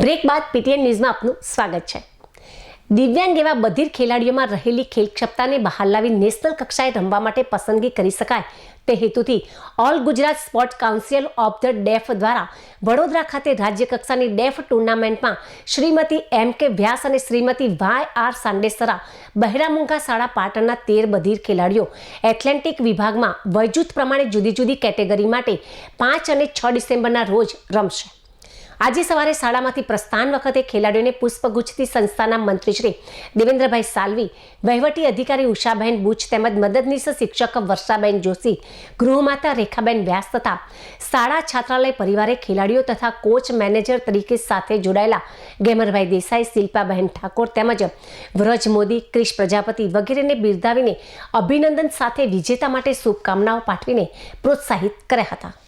Break બાદ PTN ન્યૂઝમાં આપનું સ્વાગત છે. દિવ્યાંગ એવા બધીર ખેલાડીઓમાં રહેલી ખેલ ક્ષમતાને બહાર લાવી નેશનલ કક્ષાએ રમવા માટે પસંદગી કરી શકાય તે હેતુથી all Gujarat sport council of the deaf દ્વારા વડોદરા ખાતે રાજ્ય કક્ષાની ડેફ ટુર્નામેન્ટમાં શ્રીમતી એમ કે વ્યાસ અને શ્રીમતી વાય આર સાંડેસરા બહેરામુંગા શાળા પાટણના તેર બધીર ખેલાડીઓ એથ્લેન્ટિક વિભાગમાં વયજૂથ પ્રમાણે જુદી જુદી કેટેગરી માટે પાંચ અને છ ડિસેમ્બરના રોજ રમશે. આજે સવારે શાળામાંથી પ્રસ્થાન વખતે ખેલાડીઓને પુષ્પગુચ્છથી સંસ્થાના મંત્રી શ્રી દેવેન્દ્રભાઈ સાલવી, વહીવટી અધિકારી ઉષાબહેન બુચ તેમજ મદદનીશ શિક્ષક વર્ષાબેન જોશી, ગૃહમાતા રેખાબેન વ્યાસ તથા શાળા છાત્રાલય પરિવારે ખેલાડીઓ તથા કોચ મેનેજર તરીકે સાથે જોડાયેલા ગેમરભાઈ દેસાઈ, શિલ્પાબહેન ઠાકોર તેમજ વ્રજ મોદી, ક્રિશ પ્રજાપતિ વગેરેને બિરદાવીને અભિનંદન સાથે વિજેતા માટે શુભકામનાઓ પાઠવીને પ્રોત્સાહિત કર્યા હતા.